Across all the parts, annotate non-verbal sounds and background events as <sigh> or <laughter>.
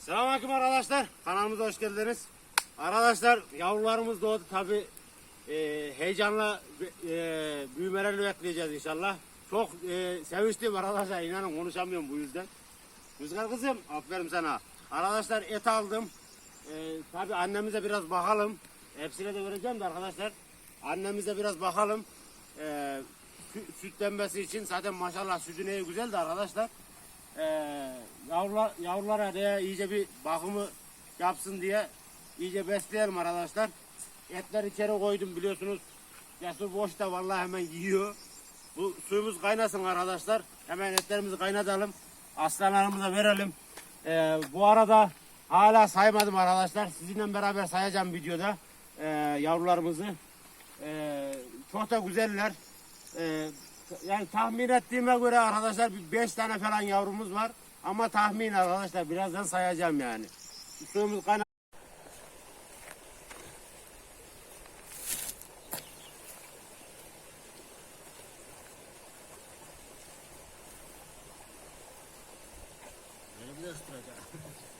Selamünaleyküm arkadaşlar. Kanalımıza hoş geldiniz. Arkadaşlar yavrularımız doğdu tabi heyecanla e, büyümelerini bekleyeceğiz inşallah. Çok e, sevinçliyim arkadaşlar inanın konuşamıyorum bu yüzden. Rüzgar kızım aferin sana. Arkadaşlar et aldım. E, tabi annemize biraz bakalım. Hepsine de vereceğim de arkadaşlar. Annemize biraz bakalım. E, sü- sütlenmesi için zaten maşallah sütü neyi güzel de arkadaşlar e, yavrular, yavrulara da iyice bir bakımı yapsın diye iyice besleyelim arkadaşlar. Etler içeri koydum biliyorsunuz. Cesur boşta vallahi hemen yiyor. Bu suyumuz kaynasın arkadaşlar. Hemen etlerimizi kaynatalım. Aslanlarımıza verelim. E, bu arada hala saymadım arkadaşlar. Sizinle beraber sayacağım videoda e, yavrularımızı. E, çok da güzeller. E, yani tahmin ettiğime göre arkadaşlar bir 5 tane falan yavrumuz var. Ama tahmin arkadaşlar birazdan sayacağım yani. Suyumuz kaynadı. Dur, <laughs>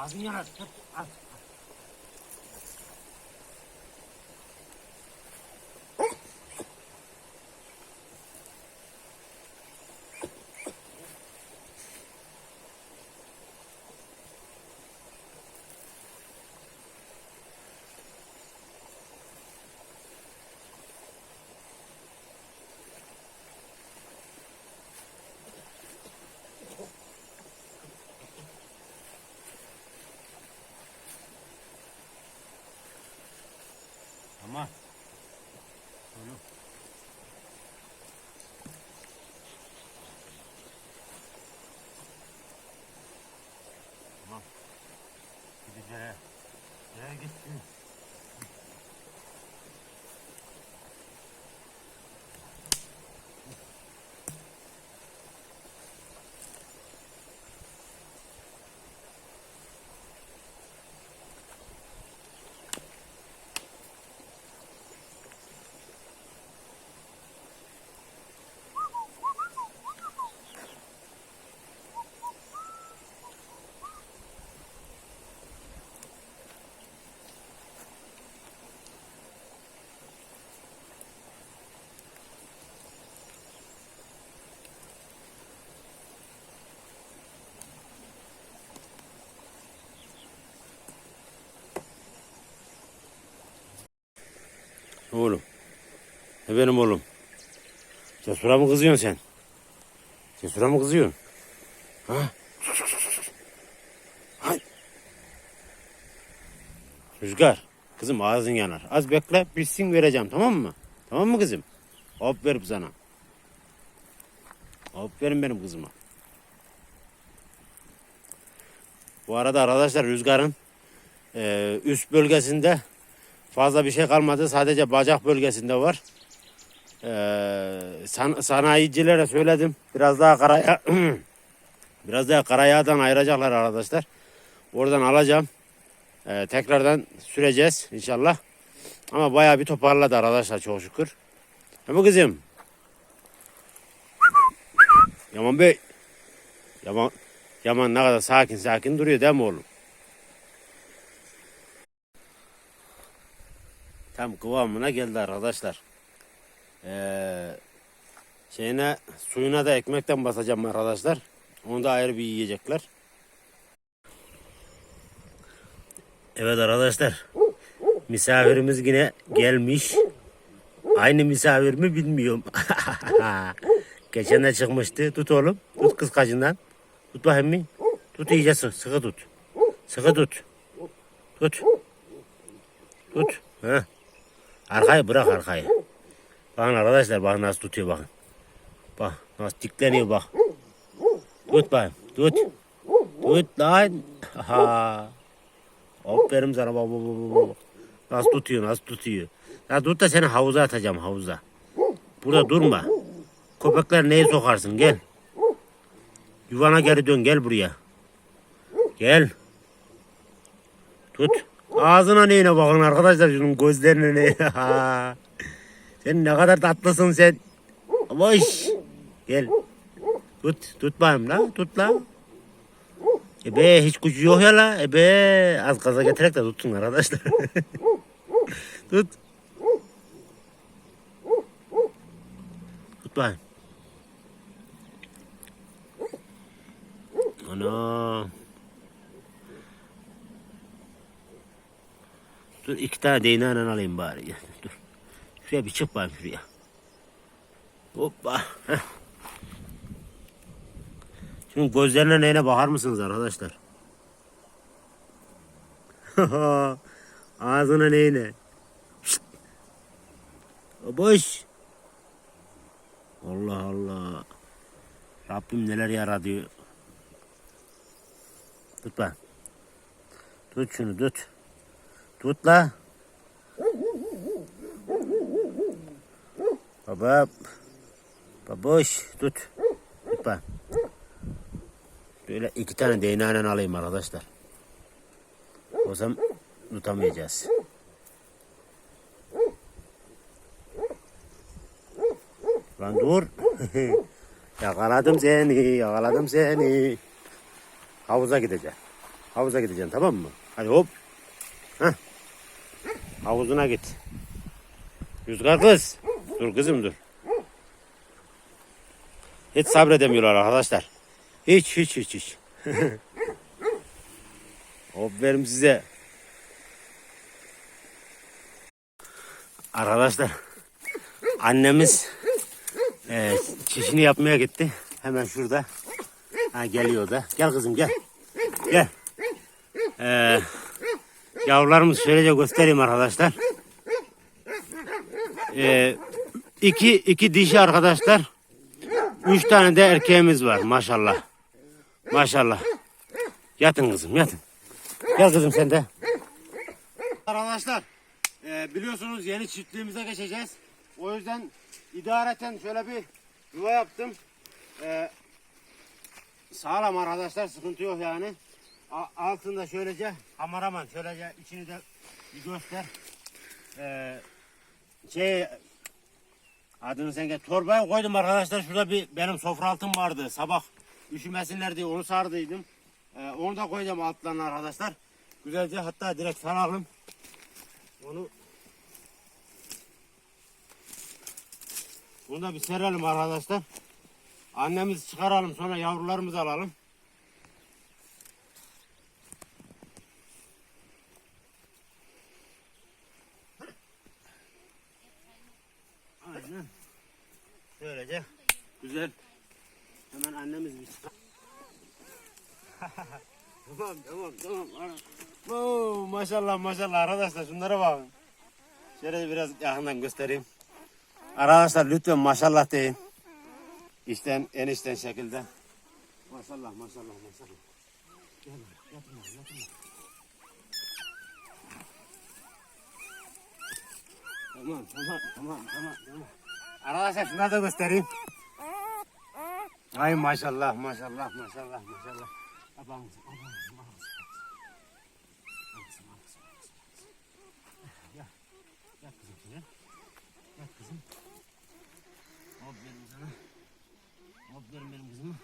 Ağzını yanar. Tut, al. Tamam. Onu. Tamam. Gidip yere. Gitsin. Oğlum. Ne benim oğlum? Cesura mı kızıyorsun sen? Cesura mı kızıyorsun? Ha? Hay. Rüzgar. Kızım ağzın yanar. Az bekle bitsin vereceğim tamam mı? Tamam mı kızım? Aferin sana. Aferin benim kızıma. Bu arada arkadaşlar rüzgarın e, üst bölgesinde fazla bir şey kalmadı. Sadece bacak bölgesinde var. Ee, san, sanayicilere söyledim. Biraz daha karaya <clears throat> biraz daha karayağdan ayıracaklar arkadaşlar. Oradan alacağım. Ee, tekrardan süreceğiz inşallah. Ama bayağı bir toparladı arkadaşlar çok şükür. Ama kızım. Yaman Bey. Yaman, Yaman ne kadar sakin sakin duruyor değil mi oğlum? Tam kıvamına geldi arkadaşlar. Ee, şeyine suyuna da ekmekten basacağım arkadaşlar. Onu da ayrı bir yiyecekler. Evet arkadaşlar. Misafirimiz yine gelmiş. Aynı misafir mi bilmiyorum. <laughs> Geçen de çıkmıştı. Tut oğlum. Tut kıskacından. Tut bakayım bir. Tut sıkı, sıkı tut. Sıkı tut. Tut. Tut. Ha. Arkayı bırak arkayı. Bakın arkadaşlar bakın nasıl tutuyor bakın. Bak nasıl dikleniyor bak. Tut bakayım. Tut. Tut lan. Ha. Aferin sana bak bak bak. Nasıl tutuyor nasıl tutuyor. Ya tut da seni havuza atacağım havuza. Burada durma. Köpekler neye sokarsın gel. Yuvana geri dön gel buraya. Gel. Tut. Ağzına neyine bakın arkadaşlar şunun gözlerine ne. <laughs> sen ne kadar tatlısın sen. Boş. Gel. Tut. Tut bakayım la. Tut la. Ebe hiç gücü yok ya la. Ebe az gaza getirerek de tutsun arkadaşlar. <laughs> Tut. Tut bakayım. Ana. Dur iki tane değneğinden alayım bari. ya. Dur. Şuraya bir çık bakayım şuraya. Hoppa. Heh. Şimdi gözlerine neyine bakar mısınız arkadaşlar? <laughs> Ağzına neyine? Şşt. Boş. Allah Allah. Rabbim neler yaradı. Tut lan. Tut şunu tut. Tut la. Baba. Baboş tut. Tut lan. Böyle iki tane değneğinden alayım arkadaşlar. O zaman tutamayacağız. Lan dur. <laughs> yakaladım seni, yakaladım seni. Havuza gideceğim. Havuza gideceksin tamam mı? Hadi hop. Havuzuna git. Rüzgar kız. Dur kızım dur. Hiç sabredemiyorlar arkadaşlar. Hiç hiç hiç hiç. <laughs> Aferin size. Arkadaşlar annemiz e, çişini yapmaya gitti. Hemen şurada. Ha, geliyor da. Gel kızım gel. Gel. Ee, yavrularımızı şöylece göstereyim arkadaşlar. Ee, iki, iki dişi arkadaşlar. Üç tane de erkeğimiz var maşallah. Maşallah. Yatın kızım yatın. Gel kızım sen de. Arkadaşlar e, biliyorsunuz yeni çiftliğimize geçeceğiz. O yüzden idareten şöyle bir yuva yaptım. E, sağlam arkadaşlar sıkıntı yok yani. Altında şöylece hamaraman şöylece içini de bir göster. E, şey adını sen gel. Torbaya koydum arkadaşlar. Şurada bir benim sofra altım vardı. Sabah üşümesinler diye onu sardıydım. E, onu da koyacağım altlarına arkadaşlar. Güzelce hatta direkt saralım. Onu Bunu da bir serelim arkadaşlar. Annemizi çıkaralım sonra yavrularımızı alalım. Aynen. Şöylece güzel. Hemen annemiz bir çıkar. Tamam. Oo, maşallah maşallah arkadaşlar şunlara bakın. Şöyle biraz yakından göstereyim. Arkadaşlar lütfen maşallah deyin. İçten şekilde. Maşallah maşallah maşallah. Gel yatın lan. Tamam tamam tamam tamam tamam. Arkadaşlar şunları da göstereyim. Ay maşallah maşallah maşallah maşallah. Abanız abanız Aferin benim kızıma.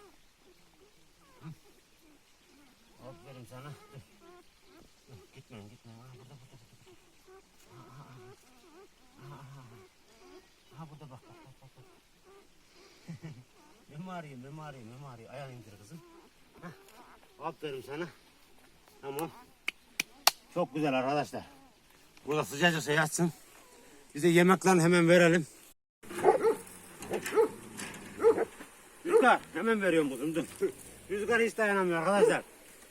Aferin sana. Dur. Dur, Gitmeyin gitmeyin. Aha, burada, burada, burada. Aha, burada bak bak bak. bak. <laughs> Memo arıyor memo arıyor memo arıyor. Ayağını indir kızım. Hah. Aferin sana. Tamam. Çok güzel arkadaşlar. Burada sıcacık yatsın. Bize yemeklerini hemen verelim. Rüzgar hemen veriyorum kızım dur. Rüzgar hiç dayanamıyor arkadaşlar.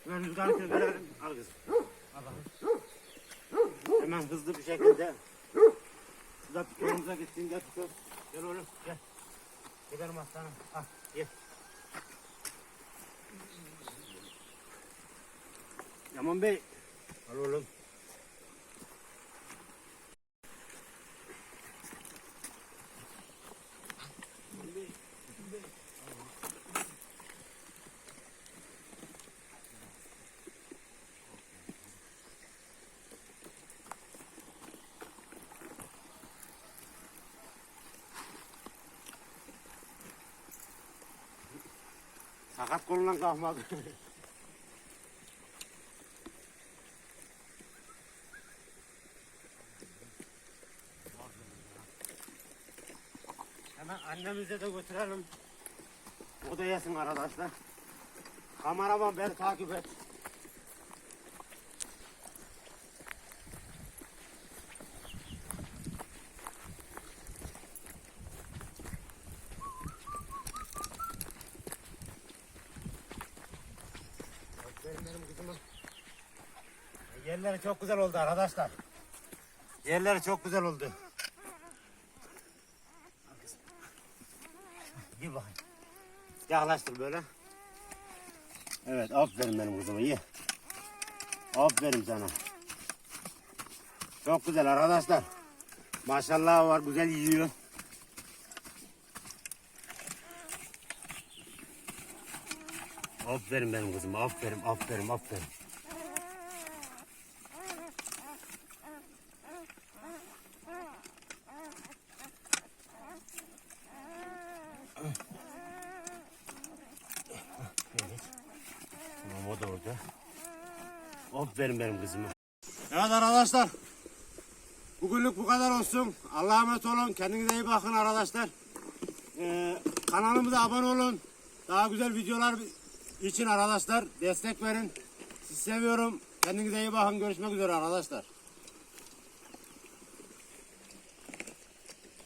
Hemen rüzgarı verelim. Al kızım. Hemen hızlı bir şekilde. Şurada pikorumuza gitsin gel pikor. Gel oğlum gel. Gidelim aslanım. Al gel. Yaman Bey. Al oğlum. Sakat kolundan kalkmadı. <laughs> Hemen annemize de götürelim. O da yesin arkadaşlar. Kameraman beni takip et. Aferin benim kızıma. Yerleri çok güzel oldu arkadaşlar. Yerleri çok güzel oldu. Gir bakayım. Yaklaştır böyle. Evet aferin benim kızıma iyi. Aferin sana. Çok güzel arkadaşlar. Maşallah var güzel yiyor. Aferin benim kızım aferin aferin aferin. Evet. Tamam o da orada. Aferin benim kızıma. Evet arkadaşlar. Bugünlük bu kadar olsun. Allah'a emanet olun. Kendinize iyi bakın arkadaşlar. Ee, kanalımıza abone olun. Daha güzel videolar için arkadaşlar destek verin. Sizi seviyorum. Kendinize iyi bakın. Görüşmek üzere arkadaşlar.